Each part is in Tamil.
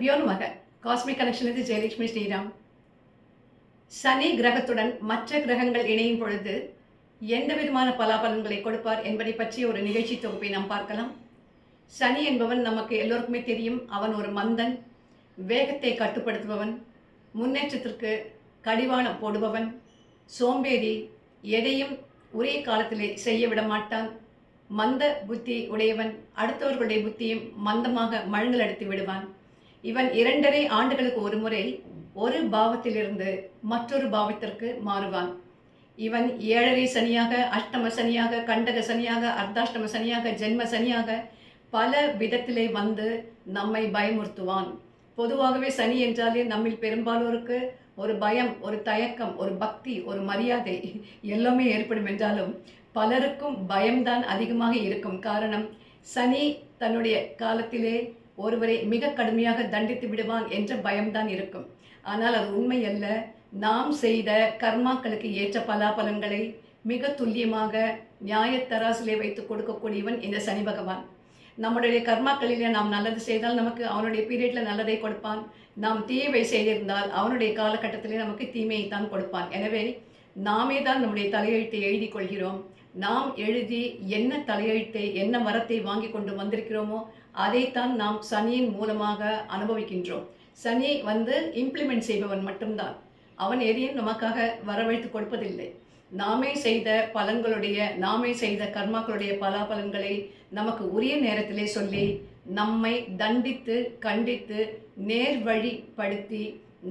குருபியோ நமக காஸ்மிக் கனெக்ஷனிலிருந்து ஜெயலட்சுமி ஸ்ரீராம். சனி கிரகத்துடன் மற்ற கிரகங்கள் இணையும் பொழுது எந்த விதமான பலாபலன்களை கொடுப்பார் என்பதை பற்றி ஒரு நிகழ்ச்சி தொகுப்பை நாம் பார்க்கலாம். சனி என்பவன் நமக்கு எல்லோருக்குமே தெரியும். அவன் ஒரு மந்தன் வேகத்தை கட்டுப்படுத்துபவன் முன்னேற்றத்திற்கு கடிவாளம் போடுபவன் சோம்பேறி எதையும் ஒரே காலத்திலே செய்ய விட மாட்டான் மந்த புத்தி உடையவன் அடுத்தவர்களுடைய புத்தியும் மந்தமாக மழுங்கலடித்து விடுவான். இவன் இரண்டரை ஆண்டுகளுக்கு ஒரு முறை ஒரு பாவத்திலிருந்து மற்றொரு பாவத்திற்கு மாறுவான். இவன் ஏழரை சனியாக அஷ்டம சனியாக கண்டக சனியாக அர்த்தாஷ்டம சனியாக ஜென்ம சனியாக பல விதத்திலே வந்து நம்மை பயமுறுத்துவான். பொதுவாகவே சனி என்றாலே நம்மில் பெரும்பாலோருக்கு ஒரு பயம் ஒரு தயக்கம் ஒரு பக்தி ஒரு மரியாதை எல்லாமே ஏற்படும் என்றாலும் பலருக்கும் பயம்தான் அதிகமாக இருக்கும். காரணம் சனி தன்னுடைய காலத்திலே ஒருவரை மிக கடுமையாக தண்டித்து விடுவான் என்ற பயம்தான் இருக்கும். ஆனால் அது உண்மை அல்ல நாம் செய்த கர்மாக்களுக்கு ஏற்ற பலாபலன்களை மிக துல்லியமாக நியாயத்தராசிலே வைத்து கொடுக்கக்கூடியவன் இந்த சனி பகவான். நம்முடைய கர்மாக்களிலே நாம் நல்லது செய்தால் நமக்கு அவனுடைய பீரியட்ல நல்லதை கொடுப்பான். நாம் தீயவை செய்திருந்தால் அவனுடைய காலகட்டத்திலே நமக்கு தீமையை தான் கொடுப்பான். எனவே நாமே தான் நம்முடைய தலையெழுத்தை எழுதி கொள்கிறோம். நாம் எழுதி என்ன தலையெழுத்தை என்ன மரத்தை வாங்கி கொண்டு வந்திருக்கிறோமோ அதைத்தான் நாம் சனியின் மூலமாக அனுபவிக்கின்றோம். சனி வந்து இம்ப்ளிமெண்ட் செய்பவன் மட்டும்தான். அவன் எதையும் நமக்காக வரவழைத்து கொடுப்பதில்லை. நாமே செய்த பலன்களுடைய நாமே செய்த கர்மாக்களுடைய பலாபலன்களை நமக்கு உரிய நேரத்திலே சொல்லி நம்மை தண்டித்து கண்டித்து நேர் வழிப்படுத்தி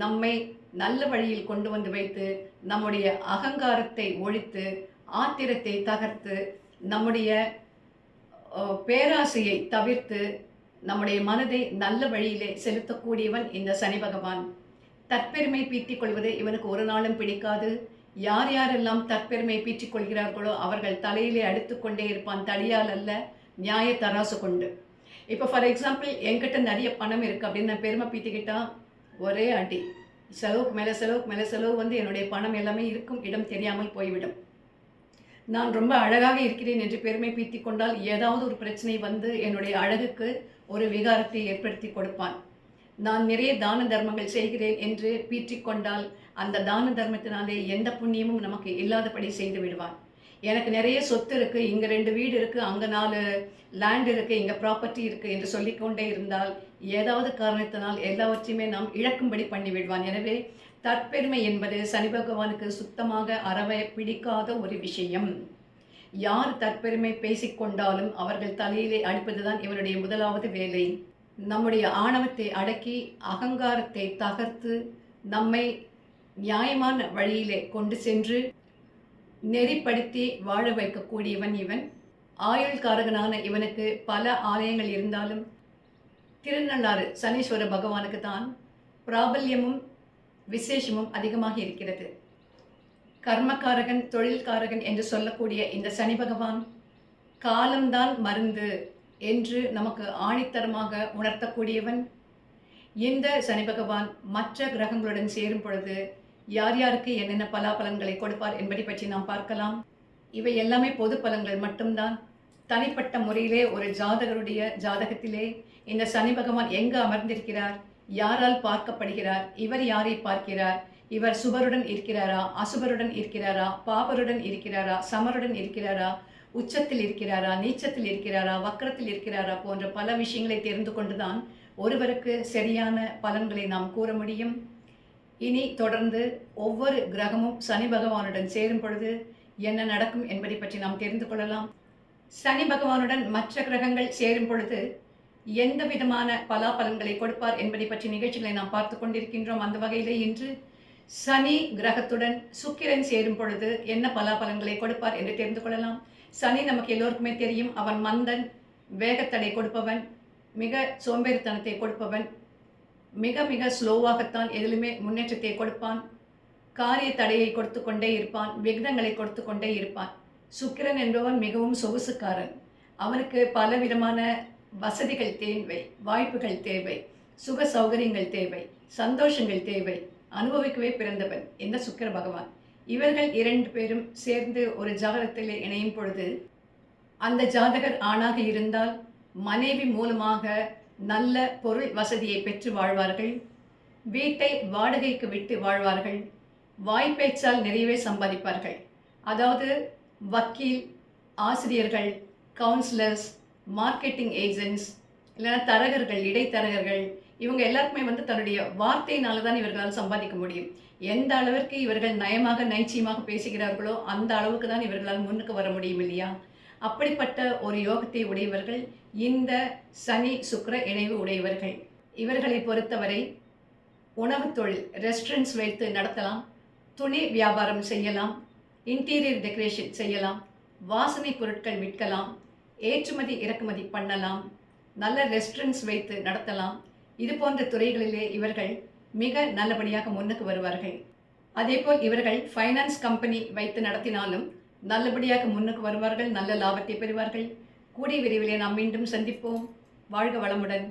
நம்மை நல்ல வழியில் கொண்டு வந்து வைத்து நம்முடைய அகங்காரத்தை ஒழித்து ஆத்திரத்தை தகர்த்து நம்முடைய பேராசையை தவிர்த்து நம்முடைய மனதை நல்ல வழியிலே செலுத்தக்கூடியவன் இந்த சனி பகவான். தற்பெருமை பீற்றிக் கொள்வது இவனுக்கு ஒரு நாளும் பிடிக்காது. யார் யாரெல்லாம் தற்பெருமை பீற்றிக் கொள்கிறார்களோ அவர்கள் தலையிலே அடுத்துக்கொண்டே இருப்பான் தடியால் அல்ல நியாய தராசு கொண்டு. இப்போ ஃபார் எக்ஸாம்பிள் என்கிட்ட நிறைய பணம் இருக்குது அப்படின்னு நான் பெருமை பீத்திக்கிட்டா ஒரே அடி. செலவுக்கு மேலே செலவுக்கு மேலே செலவு வந்து என்னுடைய பணம் எல்லாமே இருக்கும் இடம் தெரியாமல் போய்விடும். நான் ரொம்ப அழகாக இருக்கிறேன் என்று பெருமை பீத்திக் கொண்டால் ஏதாவது ஒரு பிரச்சனை வந்து என்னுடைய அழகுக்கு ஒரு விகாரத்தை ஏற்படுத்தி கொடுப்பான். நான் நிறைய தான தர்மங்கள் செய்கிறேன் என்று பீற்றிக் கொண்டால் அந்த தான தர்மத்தினாலே எந்த புண்ணியமும் நமக்கு இல்லாதபடி செய்து விடுவான். எனக்கு நிறைய சொத்து இருக்குது இங்கே ரெண்டு வீடு இருக்குது அங்கே நாலு லேண்ட் இருக்குது இங்கே ப்ராப்பர்ட்டி இருக்குது என்று சொல்லிக்கொண்டே இருந்தால் ஏதாவது காரணத்தினால் எல்லாவற்றையுமே நாம் இழக்கும்படி பண்ணி விடுவான் எனவே தற்பெருமை என்பது சனி பகவானுக்கு சுத்தமாக அறவே பிடிக்காத ஒரு விஷயம். யார் தற்பெருமை பேசிக்கொண்டாலும் அவர்கள் தலையிலே அடிப்பதுதான் இவனுடைய முதலாவது வேலை. நம்முடைய ஆணவத்தை அடக்கி அகங்காரத்தை தகர்த்து நம்மை நியாயமான வழியிலே கொண்டு சென்று நெறிப்படுத்தி வாழ வைக்கக்கூடியவன் இவன். ஆயுள்காரகனான இவனுக்கு பல ஆலயங்கள் இருந்தாலும் திருநள்ளாறு சனீஸ்வர பகவானுக்கு தான் பிராபல்யமும் விசேஷமும் அதிகமாக இருக்கிறது. கர்மக்காரகன் தொழில்காரகன் என்று சொல்லக்கூடிய இந்த சனி பகவான் காலம்தான் மருந்து என்று நமக்கு ஆணித்தரமாக உணர்த்தக்கூடியவன். இந்த சனி பகவான் மற்ற கிரகங்களுடன் சேரும் பொழுது யார் யாருக்கு என்னென்ன பலாபலன்களை கொடுப்பார் என்பதை பற்றி நாம் பார்க்கலாம். இவை எல்லாமே பொது பலன்கள் மட்டும்தான். தனிப்பட்ட முறையிலே ஒரு ஜாதகருடைய ஜாதகத்திலே இந்த சனி பகவான் எங்கு அமர்ந்திருக்கிறார் யாரால் பார்க்கப்படுகிறார்? இவர் யாரை பார்க்கிறார்? இவர் சுபருடன் இருக்கிறாரா? அசுபருடன் இருக்கிறாரா? பாபருடன் இருக்கிறாரா? சமருடன் இருக்கிறாரா? உச்சத்தில் இருக்கிறாரா? நீச்சத்தில் இருக்கிறாரா? வக்கரத்தில் இருக்கிறாரா? போன்ற பல விஷயங்களை தெரிந்து கொண்டுதான் ஒருவருக்கு சரியான பலன்களை நாம் கூற முடியும். இனி தொடர்ந்து ஒவ்வொரு கிரகமும் சனி பகவானுடன் சேரும் பொழுது என்ன நடக்கும் என்பதை பற்றி நாம் தெரிந்து கொள்ளலாம். சனி பகவானுடன் மற்ற கிரகங்கள் சேரும் பொழுது எந்த விதமான பலாபலன்களை கொடுப்பார் என்பதை பற்றி நிகழ்ச்சிகளை நாம் பார்த்து கொண்டிருக்கின்றோம். அந்த வகையிலே இன்று சனி கிரகத்துடன் சுக்கிரன் சேரும் பொழுது என்ன பலாபலன்களை கொடுப்பார் என்று தெரிந்து கொள்ளலாம். சனி நமக்கு எல்லோருக்குமே தெரியும். அவன் மந்தன் வேகத்தடை கொடுப்பவன் மிக சோம்பேறித்தனத்தை கொடுப்பவன் மிக மிக ஸ்லோவாகத்தான் எதிலுமே முன்னேற்றத்தை கொடுப்பான். காரிய தடையை கொடுத்து கொண்டே இருப்பான் விக்னங்களை கொடுத்து கொண்டே இருப்பான். சுக்கிரன் என்பவன் மிகவும் சொகுசுக்காரன். அவனுக்கு பல விதமான வசதிகள் தேவை வாய்ப்புகள் தேவை சுக சௌகரியங்கள் தேவை சந்தோஷங்கள் தேவை அனுபவிக்கவே பிறந்தவன் இந்த சுக்கிர பகவான்? இவர்கள் இரண்டு பேரும் சேர்ந்து ஒரு ஜாதகத்தில் இணையும் பொழுது அந்த ஜாதகர் ஆணாக இருந்தால் மனைவி மூலமாக நல்ல பொருள் வசதியை பெற்று வாழ்வார்கள் வீட்டை வாடகைக்கு விட்டு வாழ்வார்கள் வாய்ப்பேச்சால் நிறையவே சம்பாதிப்பார்கள். அதாவது வக்கீல் ஆசிரியர்கள் கவுன்சிலர்ஸ் மார்க்கெட்டிங் ஏஜென்ட்ஸ் இல்லைன்னா தரகர்கள் இடைத்தரகர்கள் இவங்க எல்லாருக்குமே வந்து தன்னுடைய வார்த்தையினால தான் இவர்களால் சம்பாதிக்க முடியும். எந்த அளவிற்கு இவர்கள் நயமாக நைச்சியமாக பேசுகிறார்களோ அந்த அளவுக்கு தான் இவர்களால் முன்னுக்கு வர முடியும் இல்லையா? அப்படிப்பட்ட ஒரு யோகத்தை உடையவர்கள் இந்த சனி சுக்கர இணைவு உடையவர்கள். இவர்களை பொறுத்தவரை உணவு தொழில் ரெஸ்டாரண்ட்ஸ் வைத்து நடத்தலாம் துணி வியாபாரம் செய்யலாம் இன்டீரியர் டெக்கரேஷன் செய்யலாம் வாசனை பொருட்கள் விற்கலாம் ஏற்றுமதி இறக்குமதி பண்ணலாம். நல்ல ரெஸ்டாரண்ட்ஸ் வைத்து நடத்தலாம். இது போன்ற துறைகளிலே இவர்கள் மிக நல்லபடியாக முன்னுக்கு வருவார்கள். அதேபோல் இவர்கள் ஃபைனான்ஸ் கம்பெனி வைத்து நடத்தினாலும் நல்லபடியாக முன்னுக்கு வருவார்கள். நல்ல லாபத்தை பெறுவார்கள். கூடிய விரைவிலே நாம் மீண்டும் சந்திப்போம். வாழ்க வளமுடன்.